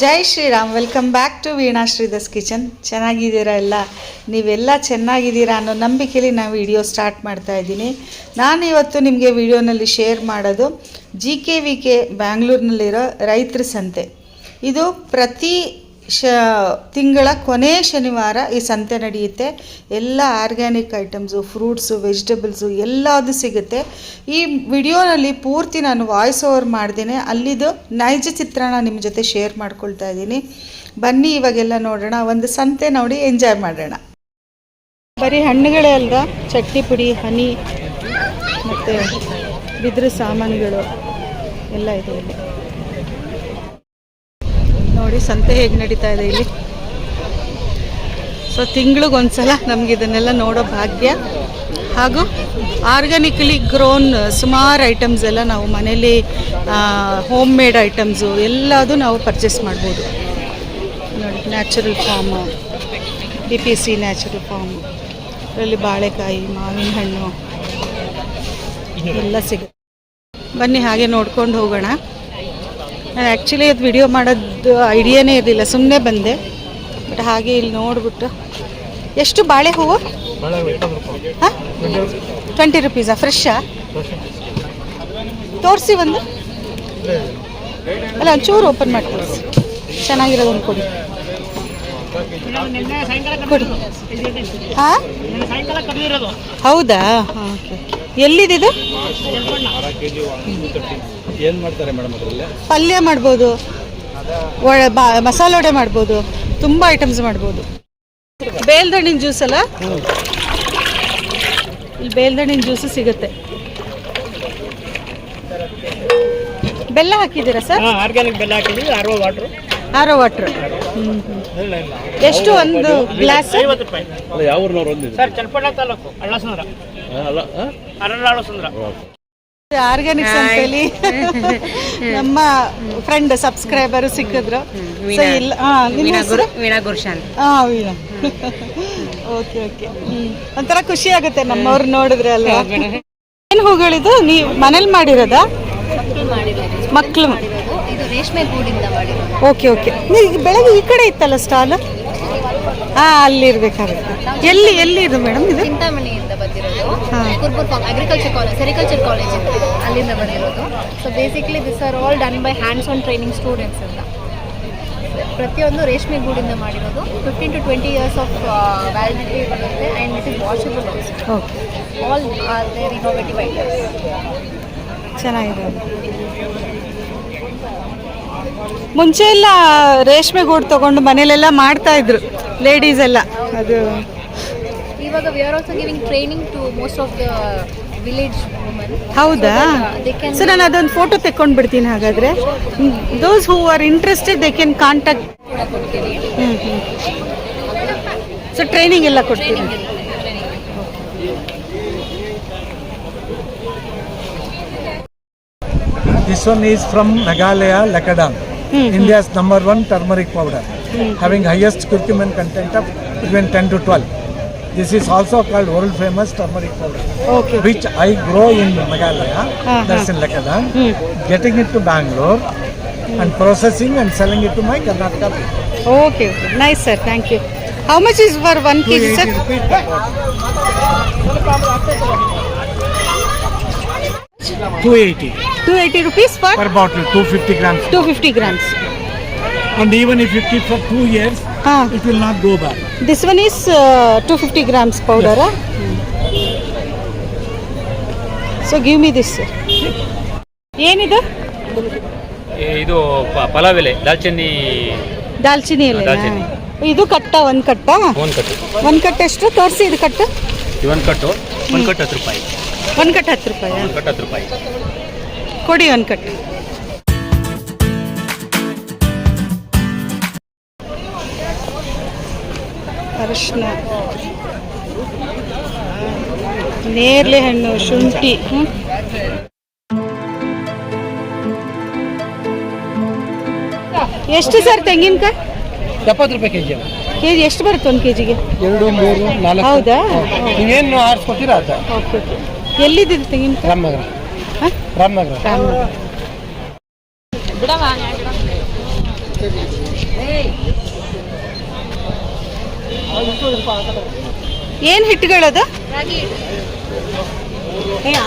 Jai Shriram welcome back to Veena Shridhar's kitchen. ಚೆನ್ನಾಗಿದ್ದೀರಾ ಎಲ್ಲ? ನೀವೆಲ್ಲ ಚೆನ್ನಾಗಿದ್ದೀರಾ ಅನ್ನೋ ನಂಬಿಕೆಯಲ್ಲಿ ನಾನು ವಿಡಿಯೋ ಸ್ಟಾರ್ಟ್ ಮಾಡ್ತಾ ಇದ್ದೀನಿ. ನಾನು ಇವತ್ತು ನಿಮಗೆ ವಿಡಿಯೋನಲ್ಲಿ ಶೇರ್ ಮಾಡೋದು ಜಿ ಕೆ ವಿ ಕೆ ಬ್ಯಾಂಗ್ಳೂರಿನಲ್ಲಿರೋ ರೈತರ ಸಂತೆ. ಇದು ಪ್ರತಿ ಶ, ತಿಂಗಳ ಕೊನೆ ಶನಿವಾರ ಈ ಸಂತೆ ನಡೆಯುತ್ತೆ. ಎಲ್ಲ ಆರ್ಗ್ಯಾನಿಕ್ ಐಟಮ್ಸು, ಫ್ರೂಟ್ಸು, ವೆಜಿಟೇಬಲ್ಸು ಎಲ್ಲದು ಸಿಗುತ್ತೆ. ಈ ವಿಡಿಯೋನಲ್ಲಿ ಪೂರ್ತಿ ನಾನು ವಾಯ್ಸ್ ಓವರ್ ಮಾಡ್ದೇನೆ. ಅಲ್ಲಿದು ನೈಜ ಚಿತ್ರಣ ನಿಮ್ಮ ಜೊತೆ ಶೇರ್ ಮಾಡ್ಕೊಳ್ತಾ ಇದ್ದೀನಿ. ಬನ್ನಿ ಇವಾಗೆಲ್ಲ ನೋಡೋಣ. ಒಂದು ಸಂತೆ ನೋಡಿ ಎಂಜಾಯ್ ಮಾಡೋಣ. ಬರೀ ಹಣ್ಣುಗಳೇ ಅಲ್ದ? ಚಟ್ನಿ ಪುಡಿ, ಹನಿ, ಮತ್ತು ಬಿದಿರು ಸಾಮಾನುಗಳು ಎಲ್ಲ ಇದೆ ಇಲ್ಲಿ. ನೋಡಿ, ಸಂತೆ ಹೇಗೆ ನಡೀತಾ ಇದೆ ಇಲ್ಲಿ. ಸೊ ತಿಂಗಳಿಗೊಂದ್ಸಲ ನಮ್ಗೆ ಇದನ್ನೆಲ್ಲ ನೋಡೋ ಭಾಗ್ಯ. ಹಾಗೂ ಆರ್ಗ್ಯಾನಿಕಲಿ ಗ್ರೋನ್, ಸುಮಾರು ಐಟಮ್ಸ್ ಎಲ್ಲ ನಾವು ಮನೇಲಿ ಹೋಮ್ ಮೇಡ್ ಐಟಮ್ಸು ಎಲ್ಲದು ನಾವು ಪರ್ಚೇಸ್ ಮಾಡ್ಬೋದು. ನೋಡಿ natural farm D P C natural farm ಅದರಲ್ಲಿ ಬಾಳೆಕಾಯಿ, ಮಾವಿನ ಹಣ್ಣು, ಎಲ್ಲ ಸಿಗುತ್ತೆ. ಬನ್ನಿ, ಹಾಗೆ ನೋಡ್ಕೊಂಡು ಹೋಗೋಣ. ನಾನು ಆ್ಯಕ್ಚುಲಿ ಅದು ವಿಡಿಯೋ ಮಾಡೋದು ಐಡಿಯಾನೇ ಇರಲಿಲ್ಲ ಸುಮ್ಮನೆ ಬಂದೆ. ಬಟ್ ಹಾಗೆ ಇಲ್ಲಿ ನೋಡಿಬಿಟ್ಟು, ಎಷ್ಟು ಬಾಳೆ ಹೂವು? ಹಾಂ? ಟ್ವೆಂಟಿ ರುಪೀಸಾ ಫ್ರೆಶ್ಶಾ ತೋರಿಸಿ ಒಂದು. ಅಲ್ಲ, ಒಂಚೂರು ಓಪನ್ ಮಾಡಿ ತೋರಿಸಿ. ಚೆನ್ನಾಗಿರೋದು ಕೊಡಿ. ಕೊಡಿ. ಹಾಂ? ಹೌದಾ? ಓಕೆ ಎಲ್ಲಿದಿದು? ಏನ್ ಮಾಡ್ತಾರೆ ಮೇಡಮ್ ಅದರಲ್ಲಿ? ಪಲ್ಯ ಮಾಡ್ಬೋದು ಒಳ ಬಾ ಮಸಾಲೆ ವಡೆ ಮಾಡ್ಬೋದು ತುಂಬಾ ಐಟಮ್ಸ್ ಮಾಡ್ಬೋದು. ಬೇಲ್ದಣ್ಣಿನ ಜ್ಯೂಸ್ ಅಲ್ಲ? ಇಲ್ಲಿ ಬೇಲ್ದಣ್ಣಿನ ಜ್ಯೂಸ್ ಸಿಗುತ್ತೆ. ಬೆಲ್ಲ ಹಾಕಿದ್ದೀರಾ ಸರ್? ಆರ್ಗ್ಯಾನಿಕ್ ಬೆಲ್ಲ ಹಾಕಿದ್ದೀವಿ ಆರೋ ವಾಟರ್ ಆರೋ ವಾಟ್ರ್ ಎಷ್ಟು ಒಂದು ಗ್ಲಾಸ್ ಐವತ್ತು ರೂಪಾಯಿ. ಅಲ್ಲ ಯಾವ ಊರಿನವ್ರು ಒಂದಿದೆ? ಸರ್ ಚನ್ನಪಟ್ಟಣ ತಾಲೂಕು ಅಳ್ಳಸಂದ್ರ. ಅಲ್ಲ ಆ? ಅರಳಾಳಸಂದ್ರ. ಆರ್ಗ್ಯಾನಿಕ್ ಹೇಳಿ. ನಮ್ಮ ಫ್ರೆಂಡ್ ಸಬ್ಸ್ಕ್ರೈಬರ್ ಸಿಕ್ಕಿದ್ರು. ಸೊ ಇಲ್ಲ ಹಾಂ ನಿಮ್ಮ ಹೆಸರು? ವೀಣಾ ಗುರುಶಾಂತ್ ಹಾಂ ವೀಣಾ. Okay okay. ಒಂಥರ ಖುಷಿ ಆಗುತ್ತೆ ನಮ್ಮವ್ರು ನೋಡಿದ್ರೆ ಅಲ್ಲ ಏನು ಹೂಗಳಿದು? ನೀವು ಮನೇಲಿ ಮಾಡಿರೋದ? ಮಕ್ಕಳು ಇದು ರೇಷ್ಮೆ ಗೂಡಿಂದ ಮಾಡಿರೋದು. Okay okay. ನೀವು ಬೆಳಗ್ಗೆ ಈ ಕಡೆ ಇತ್ತಲ್ಲ ಸ್ಟಾಲ್? ಹಾಂ ಅಲ್ಲಿ ಇರ್ಬೇಕಾಗುತ್ತೆ. ಎಲ್ಲಿ ಎಲ್ಲಿ ಇದು ಮೇಡಮ್ ಇದು? ಬಂದಿರೋದು. ಹಾ. Farm agriculture college sericulture college ಅಲ್ಲಿಂದ ಬಂದಿರೋದು. So basically this are all done by hands on training students ಅಂತ ಪ್ರತಿಯೊಂದು ರೇಷ್ಮೆ ಗೂಡಿಂದ ಮಾಡಿರೋದು. Fifteen to twenty years of validity ಬರುತ್ತೆ and it is washable okay all are there innovative items ಚೆನ್ನಾಗಿದೆ. ಮುಂಚೆ ಎಲ್ಲ ರೇಷ್ಮೆ ಗೂಡು ತಗೊಂಡು ಮನೇಲೆಲ್ಲ ಮಾಡ್ತಾ ಇದ್ರು. ಲೇಡೀಸ್ ಎಲ್ಲ. ಅದು ಇವಾಗ we are also giving training to most of the village ಹೌದಾ ಸೊ ನಾನು ಅದೊಂದು ಫೋಟೋ ತೆಕ್ಕೊಂಡು ಬಿಡ್ತೀನಿ ಹಾಗಾದ್ರೆ those who are interested they can contact ಹ್ಞೂ ಹ್ಞೂ ಸೊ ಟ್ರೈನಿಂಗ್ ಎಲ್ಲ ಕೊಡ್ತೀನಿ This one is from Meghalaya, Lakadang, India's number one turmeric powder, having highest curcumin content of between 10 to 12. This is also called world famous turmeric powder, okay, which. I grow in Meghalaya, uh-huh. that's in Lakadan, hmm. getting it to Bangalore hmm. and processing and selling it to my Karnataka people. Okay, okay. nice sir, thank you. How much is for one kg sir? Two eighty. Two eighty rupees per, per bottle, two fifty grams. Two fifty grams. And even if you keep for two years, ಹಾಂ. it will not go bad. This one is two fifty grams ಪೌಡರಾ so give me this ಏನಿದು? ಇದು ಪ- ಪಲಾವ್ ಎಲೆ ದಾಲ್ಚಿನ್ನಿ. ದಾಲ್ಚಿನ್ನಿ ಎಲೆ ದಾಲ್ಚಿನ್ನಿ. ಇದು ಕಟ್ಟ ಒಂದು ಕಟ್ಟ? ಒಂದು ಕಟ್ಟು. ಒಂದು ಕಟ್ಟು ಎಷ್ಟು? ತೋರಿಸಿ ಇದು ಕಟ್ಟು. ಒಂದು ಕಟ್ಟು. ಒಂದು ಕಟ್ಟು ಹತ್ತು ರೂಪಾಯಿ. ಒಂದು ಕಟ್ಟು ಹತ್ತು ರೂಪಾಯಿ. ಒಂದು ಕಟ್ಟು ಹತ್ತು ರೂಪಾಯಿ. ಕೊಡಿ ಒಂದು ಕಟ್ಟು. ಅರಿಶಿನ ನೇರಳೆ ಹಣ್ಣು ಶುಂಠಿ. ಎಷ್ಟು ಸರ್ ತೆಂಗಿನಕಾಯಿ? ಎಪ್ಪತ್ತು ರೂಪಾಯಿ ಕೆಜಿ ಕೆ ಜಿ ಎಷ್ಟು ಬರುತ್ತೆ ಒಂದು ಕೆ ಜಿಗೆ ಎರಡು ಮೂರು ನಾಲ್ಕು. ಹೌದಾ? ನೀವೇನು ಆರಿಸ್ಕೊತೀರಾ ಅದು ಓಕೆ ಓಕೆ. ಎಲ್ಲಿದ್ದಿದ್ದು ತೆಂಗಿನಕಾಯಿ? ರಾಮನಗರ. ಹಾಂ? ರಾಮನಗರ. ರಾಮನಗರ. ಏನು ಹಿಟ್ಟುಗಳದು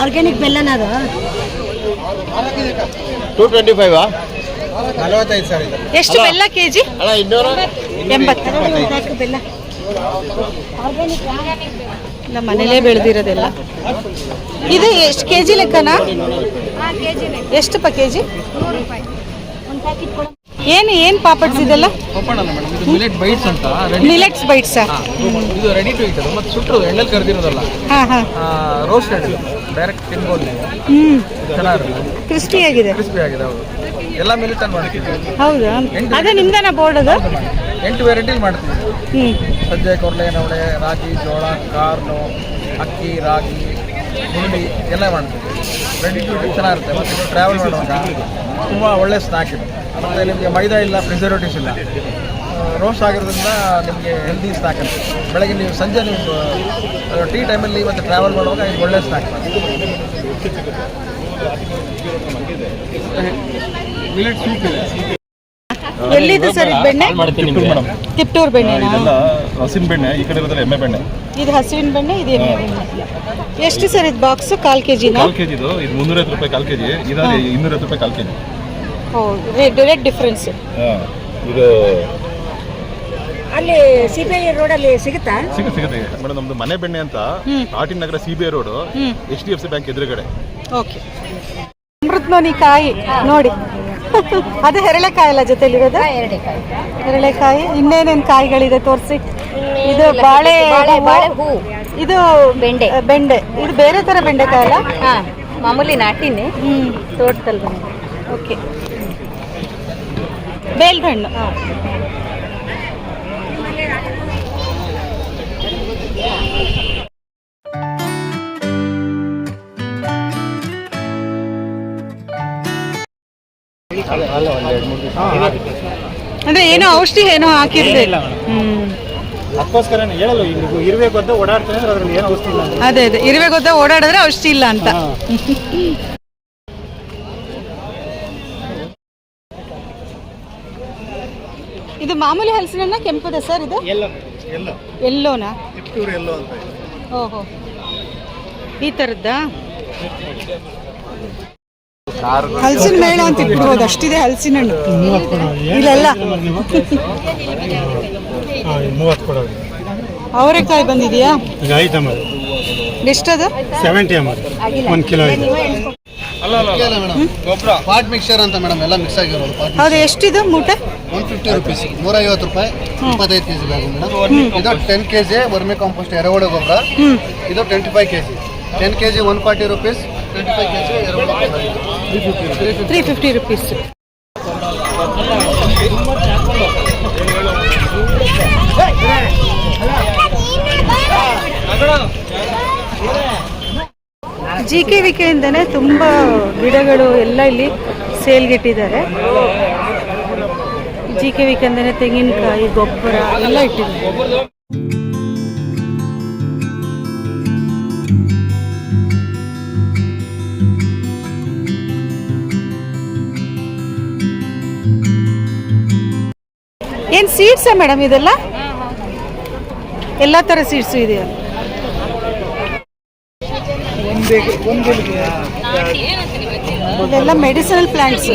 ಆರ್ಗ್ಯಾನಿಕ್ ಬೆಲ್ಲನ ಅದು. ಟೂ ಟ್ವೆಂಟಿ ಫೈವ್ ನಲವತ್ತೈದು ಸರ್ ಎಷ್ಟು ಬೆಲ್ಲ ಕೆ ಜಿ ಅಲ್ಲ ಇನ್ನೂರು? ಎಂಬತ್ತು. ಬೆಲ್ಲ. ನಮ್ಮ ಮನೇಲೇ ಬೆಳೆದಿರೋದೆಲ್ಲ. ಇದು ಎಷ್ಟು ಕೆ ಜಿ ಲೆಕ್ಕನಾ ಎಷ್ಟು ಪ ಕೆ ಜಿ ಏನು ಏನು ಪಾಪಡ್ಸ್ ಇದೆಲ್ಲ? ಅಲ್ಲ ಮೇಡಮ್ ಇದು ಮಿಲೆಟ್ ಬೈಟ್ಸ್ ಅಂತ ಮಿಲೆಟ್ಸ್ ಬೈಟ್ಸಾ ಇದು ರೆಡಿ ಟು ಇಟ್ ಅದು. ಮತ್ತೆ ಸುಟ್ಟರು ಎಣ್ಣೆಲಿ ಕರೆದಿರೋದಲ್ಲ. ಹಾಂ ಹಾಂ. ರೋಸ್ಟೆಡ್ ಡೈರೆಕ್ಟ್ ತಿನ್ಬೋದು ನೀವು. ಹ್ಞೂ ಚೆನ್ನಾಗಿರುತ್ತೆ ಕ್ರಿಸ್ಪಿಯಾಗಿದೆ ಕ್ರಿಸ್ಪಿ ಆಗಿದೆ. ಹೌದು. ಎಲ್ಲ ಮಿಲೆಟ್ ಅಲ್ಲಿ ಮಾಡ್ತೀವಿ ಹೌದಾ? ಅದೇ ನಿಮ್ದನ ಬೋರ್ಡ್ ಅದು? ಎಂಟು ವೆರೈಟಿಲಿ ಮಾಡ್ತೀವಿ. ಹ್ಞೂ ಸಜ್ಜೆ ಕೊರಲೆ ನವಳೆ ರಾಗಿ ಜೋಳ ಕಾರ್ನು ಅಕ್ಕಿ ರಾಗಿ ಹುರುಳಿ ಎಲ್ಲ ಮಾಡ್ತೀವಿ. ರೆಡಿ ಟು ಇಟ್ ಚೆನ್ನಾಗಿರುತ್ತೆ. ಮತ್ತು ಟ್ರಾವೆಲ್ ಮಾಡುವಾಗ ತುಂಬ ಒಳ್ಳೆ ಸ್ನ್ಯಾಕ್ ಇದು. ಮತ್ತು ನಿಮಗೆ ಮೈದಾ ಇಲ್ಲ ಪ್ರಿಸರ್ವೇಟಿವ್ಸ್ ಇಲ್ಲ. ರೋಸ್ಟ್ ಆಗಿರೋದ್ರಿಂದ ನಿಮಗೆ ಹೆಲ್ದಿ ಸ್ನ್ಯಾಕ್ ಅಂತ ಬೆಳಗ್ಗೆ ನೀವು ಸಂಜೆ ನೀವು ಟೀ ಟೈಮಲ್ಲಿ ಮತ್ತು ಟ್ರಾವೆಲ್ ಮಾಡುವಾಗ ಇದು ಒಳ್ಳೆ ಸ್ನ್ಯಾಕ್ ಎಲ್ಲಿದೆ ಸರ್ ಇದು ಬೆಣ್ಣೆ? ತಿಪ್ಟೂರು ಬೆಣ್ಣೆನಾ? ಇದೆಲ್ಲ ಹಸಿನ ಬೆಣ್ಣೆ ಈ ಕಡೆ ಇರೋದಲ್ಲ ಎಮ್ಮೆ ಬೆಣ್ಣೆ. ಇದು ಹಸುವಿನ ಬೆಣ್ಣೆ ಇದು ಎಮ್ಮೆ ಬೆಣ್ಣೆ. ಎಷ್ಟು ಸರ್ ಇದು ಬಾಕ್ಸ್ ಕಾಲು ಕೆ ಜಿ ಕಾಲ್ ಕೆಜಿ ಇದು ಇದು ಮುನ್ನೂರೈವತ್ತು ರೂಪಾಯಿ ಕಾಲ್ ಕೆಜಿ. ಇದಾದ್ರೆ ಇನ್ನೂರೈವತ್ತು ರೂಪಾಯಿ ಕಾಲ್ ಕೆಜಿ. ಹೌದು ರೇಟ್ ಡಿಫ್ರೆನ್ಸ್ ಇದು ಅಲ್ಲಿ ಸಿ ಬಿ ಐ ರೋಡಲ್ಲಿ ಸಿಗುತ್ತಾ? ಸಿಗುತ್ತೆ ಸಿಗುತ್ತೆ. ಮೇಡಮ್ ನಮ್ದು ಮನೆ ಬೆಣ್ಣೆ ಅಂತ. ಆಟಿನ ನಗರ C B I road. H D F C bank ಎದುರುಗಡೆ. ಓಕೆ. ಅಮೃತ್ ನೋನಿ ಕಾಯಿ ನೋಡಿ. ಅದು ಹೆರಳೆಕಾಯಿ ಅಲ್ಲ ಜೊತೆಲಿರೋದು? ಹೆರಳೆಕಾಯಿ. ಇನ್ನೇನೇನು ಕಾಯಿಗಳಿದೆ ತೋರಿಸಿ? ಇದು ಬಾಳೆ ಹೂ. ಇದು ಬೆಂಡೆ. ಬೆಂಡೆ. ಇದು ಬೇರೆ ಥರ ಬೆಂಡೆಕಾಯಿ ಅಲ್ಲ? ಹಾ ಮಾಮೂಲಿ ನಾಟಿನೇ. ಹ್ಞೂ ತೋಟದಲ್ಲಿ ಬಂದ ಬೇಲ್ಗಣ್ಣು. ಅಂದ್ರೆ ಏನೋ ಔಷಧಿ ಏನೋ ಹಾಕಿರ್ಲಿಲ್ಲ ಹ್ಮ್. ಅದಕ್ಕೋಸ್ಕರ ಹೇಳಲ್ಲ ಈಗ ಇರಬೇಕು ಅಂತ ಓಡಾಡ್ತಾರೆ ಅದ್ರಲ್ಲಿ ಏನು ಔಷಧಿ ಇಲ್ಲ ಅದೇ ಅದೇ ಇರುವೆ ಗೊತ್ತಾ ಓಡಾಡಿದ್ರೆ ಔಷಧಿ ಇಲ್ಲ ಅಂತ. ಇದು ಮಾಮೂಲಿ ಹಲಸಿನ ಕೆಂಪದ ಸರ್ ಇದು? ಎಲ್ಲ ಎಲ್ಲ. ಎಲ್ಲೋನಾ? ಎಲ್ಲೋ ಅಂತ ಓಹೋ. ಈ ಥರದ್ದಾ ಹಲಸಿನ ಮೇಳ ಅಂತ ಇಟ್ಬಿಡ್ಬೋದು ಅಷ್ಟಿದೆ ಹಲಸಿನ ಹಣ್ಣು ಇಲ್ಲೆಲ್ಲ. ಅವರೆಕಾಯಿ ಬಂದಿದೆಯಾ? ಎಷ್ಟದು? ಸೆವೆಂಟಿ ಒಂದು ಕಿಲೋ ಗೊಬ್ಬರ ಪಾಟ್ ಮಿಕ್ಸರ್ ಅಂತ ಮೇಡಮ್ ಎಲ್ಲ ಮಿಕ್ಸ್ ಆಗಿರೋದು ಪಾಟ್ ಹೌದು ಎಷ್ಟಿದು ಮೂಟೆ ಒನ್ ಫಿಫ್ಟಿ ರುಪೀಸ್ ನೂರೈವತ್ತು ರೂಪಾಯಿ ಇಪ್ಪತ್ತೈದು ಕೆಜಿ ಬೇಕು ಮೇಡಮ್ ಇದು ten K G vermicompost ಎರೆಹುಳ ಗೊಬ್ಬರ ಇದು twenty five K G ten K G one forty rupees twenty five K G ಎರೆಹುಳ three fifty rupees G K V ಕೆಯಿಂದನೇ ತುಂಬ ಗಿಡಗಳು ಎಲ್ಲ ಇಲ್ಲಿ ಸೇಲ್ಗಿಟ್ಟಿದ್ದಾರೆ. ಜಿ ಕೆ ವಿ ಕೆಂದನೇ ತೆಂಗಿನಕಾಯಿ ಗೊಬ್ಬರ ಎಲ್ಲ ಇಟ್ಟಿದ್ದಾರೆ. ಏನು ಸೀಡ್ಸಾ ಮೇಡಮ್ ಇದೆಲ್ಲ? ಎಲ್ಲ ಥರ ಸೀಡ್ಸು ಇದೆಯಾ ಇದೆಲ್ಲ ಮೆಡಿಸಿನಲ್ ಪ್ಲಾಂಟ್ಸ್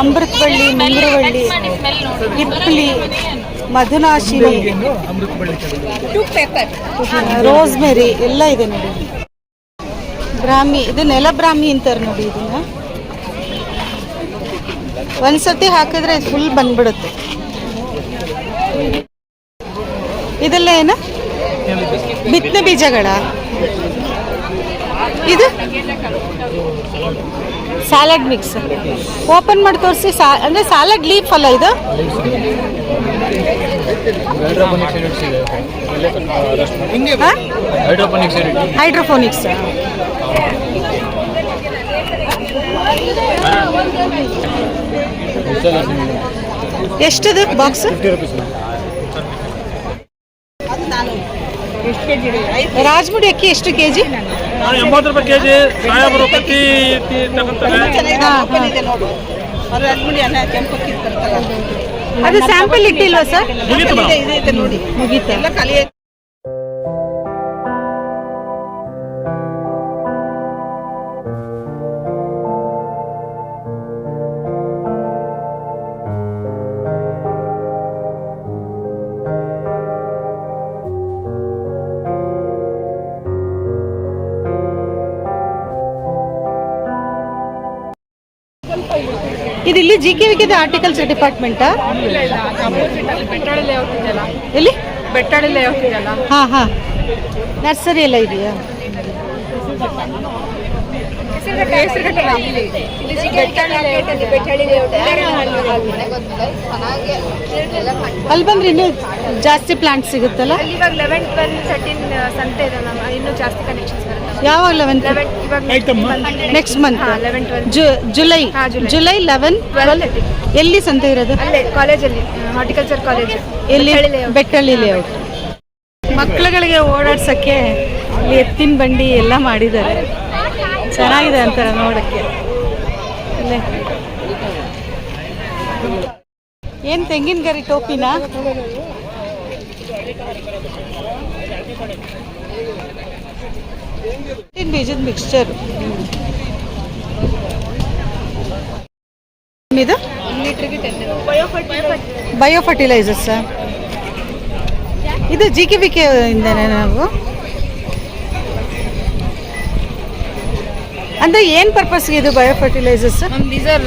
ಅಮೃತಬಳ್ಳಿ ಮಂಗ್ರವಳ್ಳಿ ಇಪ್ಲಿ ಮಧುನಾಶಿನಿ ರೋಸ್ಮೆರಿ ಎಲ್ಲ ಇದೆ ನೋಡಿ. ಬ್ರಾಹ್ಮಿ, ಇದು ನೆಲ ಬ್ರಾಹ್ಮಿ ಅಂತಾರೆ ನೋಡಿ ಇದನ್ನ. ಒಂದ್ಸತಿ ಹಾಕಿದ್ರೆ ಫುಲ್ ಬಂದ್ಬಿಡುತ್ತೆ. ಇದೆಲ್ಲ ಏನು? ಬಿತ್ತನೆ ಬೀಜಗಳ? ಇದು? ಸಾಲಡ್ ಮಿಕ್ಸ್ ಓಪನ್ ಮಾಡಿ ತೋರಿಸಿ, ಸಾ, ಅಂದರೆ ಸಾಲಡ್ ಲೀಫ್ ಅಲ್ಲ ಇದು? ಹೈಡ್ರೋಫೋನಿಕ್ಸ್ ಎಷ್ಟದು ಬಾಕ್ಸ್ ರಾಜಮುಡಿ ಅಕ್ಕಿ ಎಷ್ಟು ಕೆ ಜಿ ಎಂಬತ್ತು ರೂಪಾಯಿ ಕೆಜಿ ಸಾಹೇಬರು ಕತ್ತಿ ತಗೊಂತಾರೆ ಅದು ಸ್ಯಾಂಪಲ್ ಇಟ್ಟಿಲ್ವಾ ಸರ್ ಮುಗೀತಾ ಇದು ಇಲ್ಲಿ G K V K articles department ಎಲ್ಲಿ? ಹಾ ಹಾ. ನರ್ಸರಿ ಎಲ್ಲ ಇದೆಯಾ? ಅಲ್ಲಿ ಬಂದ್ರೆ ಇನ್ನೂ ಜಾಸ್ತಿ ಪ್ಲಾಂಟ್ ಸಿಗುತ್ತಲ್ಲ? ಇವಾಗ ಲೆವೆನ್ ಟ್ವೆಲ್ ತರ್ಟೀನ್ ಸಂತೆ ಇದೆ ಇನ್ನು ಜಾಸ್ತಿ ಕನೆಕ್ಷನ್ಸ್ ಯಾವಾಗ ಲೆವೆನ್ ನೆಕ್ಸ್ಟ್ ಮಂತ್ ಹಾ, 11, 12. ಜು ಜುಲೈ. ಜುಲೈ. ಲೆವೆನ್ ಎಲ್ಲಿ ಸಂತೆ ಇರೋದು? ಕಾಲೇಜಲ್ಲಿ ಹಾರ್ಟಿಕಲ್ಚರ್ ಕಾಲೇಜ್ ಎಲ್ಲಿ? ಬೆಟ್ಟಳ್ಳಿ ಲೇಔಟ್ ಮಕ್ಕಳುಗಳಿಗೆ ಓಡಾಡ್ಸಕ್ಕೆ ಇಲ್ಲಿ ಎತ್ತಿನ ಬಂಡಿ ಎಲ್ಲ ಮಾಡಿದ್ದಾರೆ. ಚೆನ್ನಾಗಿದೆ ಅಂತಾರ ನೋಡಕ್ಕೆ. ಏನ್ ತೆಂಗಿನ ಗರಿ ಟೋಪಿನ? ಬೀಜದ ಮಿಕ್ಸ್ಚರ್ ಇದು ಬಯೋ ಫರ್ಟಿಲೈಸರ್ಸ್ ಇದು ಜಿ ಕೆ ಬಿ ಕೆ ಇಂದನೇ ನಾವು ಅಂದ್ರೆ ಏನು ಪರ್ಪಸ್ಗೆ ಇದು bio fertilisers these are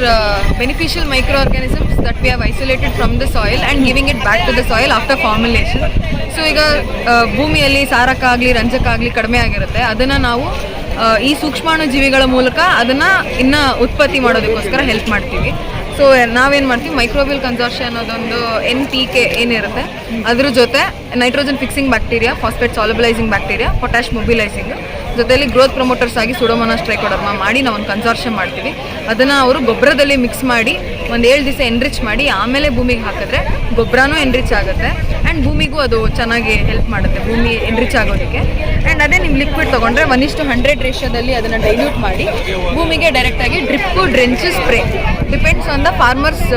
beneficial micro beneficial that we have isolated from the soil and giving it back to the soil after formulation. So ಈಗ ಭೂಮಿಯಲ್ಲಿ ಸಾರಕ್ಕಾಗಲಿ ಆಗಲಿ ಕಡಿಮೆ ಆಗಿರುತ್ತೆ. ಅದನ್ನು ನಾವು ಈ ಸೂಕ್ಷ್ಮಾಣು ಜೀವಿಗಳ ಮೂಲಕ ಅದನ್ನು ಇನ್ನು ಉತ್ಪತ್ತಿ ಮಾಡೋದಕ್ಕೋಸ್ಕರ ಹೆಲ್ಪ್ ಮಾಡ್ತೀವಿ. ಸೊ ನಾವೇನು ಮಾಡ್ತೀವಿ? ಮೈಕ್ರೋಬಿಯಲ್ ಕನ್ಸರ್ಷನ್ ಅನ್ನೋದೊಂದು ಎನ್ ಪಿ ಕೆ ಏನಿರುತ್ತೆ, ಅದ್ರ ಜೊತೆ nitrogen fixing bacteria phosphate solubilising bacteria potash mobilising ಜೊತೆಯಲ್ಲಿ ಗ್ರೋತ್ ಪ್ರಮೋಟರ್ಸ್ ಆಗಿ ಸುಡೋಮೋನಾಸ್ ಟ್ರೈಕೋಡರ್ಮ ಮಾಡಿ ನಾವು ಒಂದು ಕನ್ಸರ್ಷನ್ ಮಾಡ್ತೀವಿ. ಅದನ್ನು ಅವರು ಗೊಬ್ಬರದಲ್ಲಿ ಮಿಕ್ಸ್ ಮಾಡಿ ಒಂದು ಏಳು ದಿವಸ ಎನ್ರಿಚ್ ಮಾಡಿ ಆಮೇಲೆ ಭೂಮಿಗೆ ಹಾಕಿದ್ರೆ ಗೊಬ್ಬರನೂ ಎನ್ರಿಚ್ ಆಗುತ್ತೆ. ಆ್ಯಂಡ್ ಭೂಮಿಗೂ ಅದು ಚೆನ್ನಾಗಿ ಹೆಲ್ಪ್ ಮಾಡುತ್ತೆ, ಭೂಮಿ ಎನ್ರಿಚ್ ಆಗೋದಕ್ಕೆ. ಆ್ಯಂಡ್ ಅದೇ ನಿಮ್ಮ ಲಿಕ್ವಿಡ್ ತೊಗೊಂಡ್ರೆ ಒನ್ ಇಷ್ಟು ಹಂಡ್ರೆಡ್ ರೇಷಿಯೋದಲ್ಲಿ ಅದನ್ನು ಡೈಲ್ಯೂಟ್ ಮಾಡಿ, ಭೂಮಿಗೆ ಡೈರೆಕ್ಟಾಗಿ drip drench spray depends on the farmers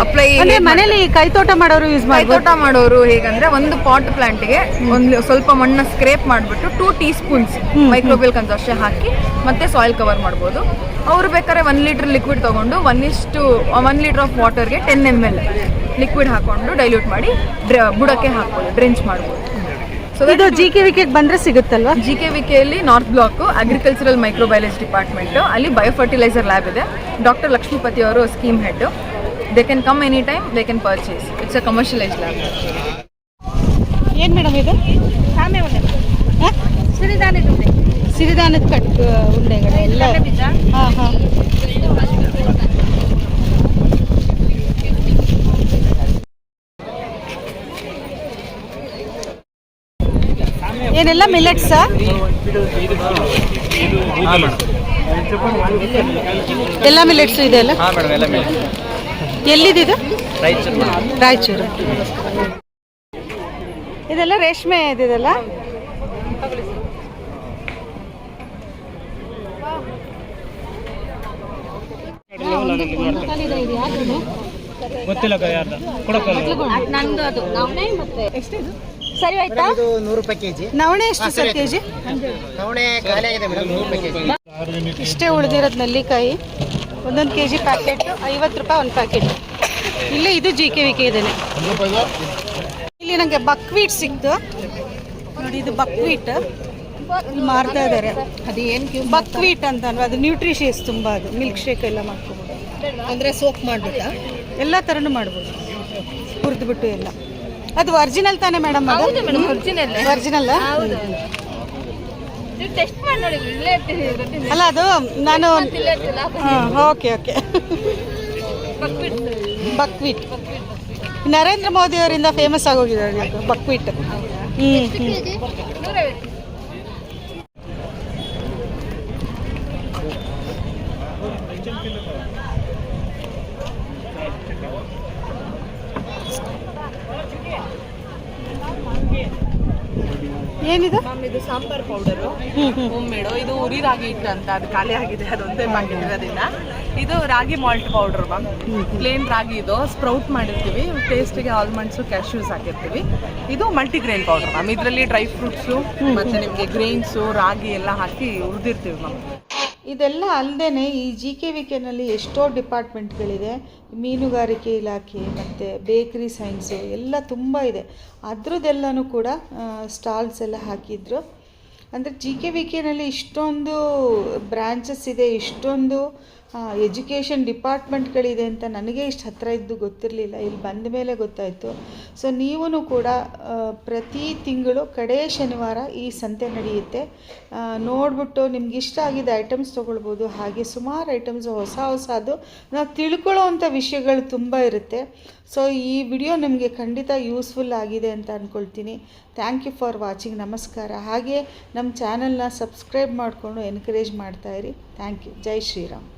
apply ಅಂದ್ರೆ ಮನೇಲಿ ಕೈ ತೋಟ ಮಾಡೋರು ಯೂಸ್ ಮಾಡ್ಬೋದು. ತೋಟ ಮಾಡೋರು ಹೇಗಂದ್ರೆ ಒಂದು ಪಾಟ್ ಪ್ಲಾಂಟ್ಗೆ ಒಂದು ಸ್ವಲ್ಪ ಮಣ್ಣ ಸ್ಕ್ರೇಪ್ ಮಾಡಿಬಿಟ್ಟು two teaspoons microbial consortium ಹಾಕಿ ಮತ್ತೆ ಸಾಯಿಲ್ ಕವರ್ ಮಾಡ್ಬೋದು. ಅವ್ರು ಬೇಕಾದ್ರೆ ಒನ್ ಲೀಟರ್ ಲಿಕ್ವಿಡ್ ತಗೊಂಡು ಒನ್ ಇಷ್ಟು ಒನ್ ಲೀಟರ್ ಆಫ್ ವಾಟರ್ಗೆ ಟೆನ್ ಎಂ ಎಲ್ ಲಿಕ್ವಿಡ್ ಹಾಕೊಂಡು ಡೈಲ್ಯೂಟ್ ಮಾಡಿ ಡ್ರ- ಬುಡಕ್ಕೆ ಹಾಕ್ಬೋದು ಡ್ರೆಂಚ್ ಮಾಡ್ಬೋದು. ಸೊ ಇದು ಜಿ ಕೆ ವಿ ಬಂದ್ರೆ ಸಿಗುತ್ತಲ್ವಾ? G K V ಕೆಯಲ್ಲಿ north block agricultural microbiology department ಅಲ್ಲಿ ಬಯೋ ಫರ್ಟಿಲೈಸರ್ ಲ್ಯಾಬ್ ಇದೆ. ಡಾಕ್ಟರ್ ಲಕ್ಷ್ಮೀಪತಿ ಅವರು scheme head they can come any time they can purchase it's a commercialise lab ಏನು madam ಇದು? ಹ? ಸಿರಿಧಾನದ cut ಉಂಡೆಗಳು ಎಲ್ಲ. ಹಾಂ ಹಾಂ. ಏನೆಲ್ಲ ಮಿಲೆಟ್ಸಾ ಎಲ್ಲ ಮಿಲೆಟ್ಸು ಇದೆ ಅಲ್ಲ? ಎಲ್ಲಿದಿದು? ರಾಯಚೂರು. ರಾಯಚೂರು. ಇದೆಲ್ಲ ರೇಷ್ಮೆ ಇದಿದೆಲ್ಲ ಸರಿ ಆಯ್ತಾ? ಇದು ನೂರು ರೂಪಾಯಿ ಕೆಜಿ. ನವಣೆ ಎಷ್ಟು ಸರ್ ಕೆ ಜಿ ಕೆಜಿ. ಇಷ್ಟೇ ಉಳಿದಿರೋದು ನೆಲ್ಲಿಕಾಯಿ. ಒಂದೊಂದು ಕೆ ಜಿ ಪ್ಯಾಕೆಟ್ ಐವತ್ತು ರೂಪಾಯಿ ಒಂದು ಪ್ಯಾಕೆಟ್. ಇಲ್ಲೇ ಇದು ಜಿ ಕೆ ವಿ ಕೆ ಇದೇನೆ. ಇಲ್ಲಿ ನನಗೆ ಬಕ್ವೀಟ್ ಸಿಕ್ತು. ನೋಡಿ ಇದು ಬಕ್ವೀಟ್. ಇಲ್ಲಿ ಮಾರ್ತಾ ಇದ್ದಾರೆ. ಅದು ಏನು ಬಕ್ವೀಟ್ ಅಂತ ಅಲ್ವಾ ಅದು ನ್ಯೂಟ್ರಿಷಿಯಸ್ ತುಂಬ ಅದು. ಮಿಲ್ಕ್ ಶೇಕ್ ಎಲ್ಲ ಮಾಡ್ಕೋಬೋದು. ಅಂದರೆ ಸೋಪ್ ಮಾಡ್ಬೇಕಾ ಎಲ್ಲ ಥರನೂ ಮಾಡ್ಬೋದು. ಹುರಿದ್ಬಿಟ್ಟು ಎಲ್ಲ. ಅದು ಒರಿಜಿನಲ್ ತಾನೇ ಮೇಡಮ್ ಅದು? ಒರಿಜಿನಲ್ ಒರಿಜಿನಲ್ ಟೆಸ್ಟ್ ಮಾಡಿ ನೋಡಿ ಇಲ್ಲೇ ಇರ್ತೀವಿ ಗೊತ್ತಿಲ್ಲ. ಅಲ್ಲ ಅದು ನಾನು ಹಾಂ okay okay buckwheat. Narendra Modi ಅವರಿಂದ ಫೇಮಸ್ ಆಗೋಗಿದೆ ಬಕ್ವಿಟ್. ಬಕ್ವೀಟ್ ಹ್ಞೂ ಹ್ಞೂ ಏನಿದು? ಇದು ಸಾಂಬಾರ್ ಪೌಡರು. ಹೋಮ್ ಇದು ಉರಿ ರಾಗಿ ಹಿಟ್ಟು ಅಂತ, ಅದು ಖಾಲಿ ಆಗಿದೆ ಅದೊಂದೇ ಪ್ಯಾಕೆಟ್ ಇದು ragi malt powder ma'am. Plain ragi ಇದು. ಸ್ಪ್ರೌಟ್ ಮಾಡಿರ್ತೀವಿ. ಟೇಸ್ಟಿಗೆ ಆಲ್ಮಂಡ್ಸು ಕ್ಯಾಶ್ಯೂಸ್ ಹಾಕಿರ್ತೀವಿ. ಇದು ಮಲ್ಟಿಗ್ರೇನ್ ಪೌಡರ್ ಮ್ಯಾಮ್. ಇದರಲ್ಲಿ ಡ್ರೈ ಫ್ರೂಟ್ಸು ಮತ್ತೆ ನಿಮಗೆ ಗ್ರೇನ್ಸು ರಾಗಿ ಎಲ್ಲ ಹಾಕಿ ಹುರಿದಿರ್ತೀವಿ, ಮ್ಯಾಮ್. ಇದೆಲ್ಲ ಅಲ್ಲದೇ ಈ ಜಿ ಕೆ ವಿ ಕೆನಲ್ಲಿ ಎಷ್ಟೋ ಡಿಪಾರ್ಟ್ಮೆಂಟ್ಗಳಿದೆ. ಮೀನುಗಾರಿಕೆ ಇಲಾಖೆ ಮತ್ತು ಬೇಕ್ರಿ ಸೈನ್ಸು ಎಲ್ಲ ತುಂಬ ಇದೆ. ಅದರದ್ದೆಲ್ಲನೂ ಕೂಡ ಸ್ಟಾಲ್ಸ್ ಎಲ್ಲ ಹಾಕಿದ್ರು. ಅಂದರೆ ಜಿ ಕೆ ವಿ ಕೆನಲ್ಲಿ ಇಷ್ಟೊಂದು ಬ್ರ್ಯಾಂಚಸ್ ಇದೆ, ಇಷ್ಟೊಂದು ಎಜುಕೇಷನ್ ಡಿಪಾರ್ಟ್ಮೆಂಟ್ಗಳಿದೆ ಅಂತ ನನಗೆ ಇಷ್ಟು ಹತ್ತಿರ ಇದ್ದು ಗೊತ್ತಿರಲಿಲ್ಲ. ಇಲ್ಲಿ ಬಂದ ಮೇಲೆ ಗೊತ್ತಾಯಿತು. ಸೊ ನೀವೂ ಕೂಡ ಪ್ರತಿ ತಿಂಗಳು ಕಡೇ ಶನಿವಾರ ಈ ಸಂತೆ ನಡೆಯುತ್ತೆ. ನೋಡ್ಬಿಟ್ಟು ನಿಮ್ಗೆ ಇಷ್ಟ ಆಗಿದ್ದ ಐಟಮ್ಸ್ ತೊಗೊಳ್ಬೋದು. ಹಾಗೆ ಸುಮಾರು ಐಟಮ್ಸ್ ಹೊಸ ಹೊಸದು. ನಾವು ತಿಳ್ಕೊಳ್ಳೋ ಅಂಥ ವಿಷಯಗಳು ತುಂಬ ಇರುತ್ತೆ. ಸೊ ಈ ವಿಡಿಯೋ ನಿಮಗೆ ಖಂಡಿತ ಯೂಸ್ಫುಲ್ ಆಗಿದೆ ಅಂತ ಅಂದ್ಕೊಳ್ತೀನಿ ಥ್ಯಾಂಕ್ ಯು ಫಾರ್ ವಾಚಿಂಗ್ ನಮಸ್ಕಾರ. ಹಾಗೆ ನಮ್ಮ ಚಾನಲ್ನ ಸಬ್ಸ್ಕ್ರೈಬ್ ಮಾಡಿಕೊಂಡು ಎನ್ಕರೇಜ್ ಮಾಡ್ತಾಯಿರಿ ಥ್ಯಾಂಕ್ ಯು ಜೈ ಶ್ರೀರಾಮ್.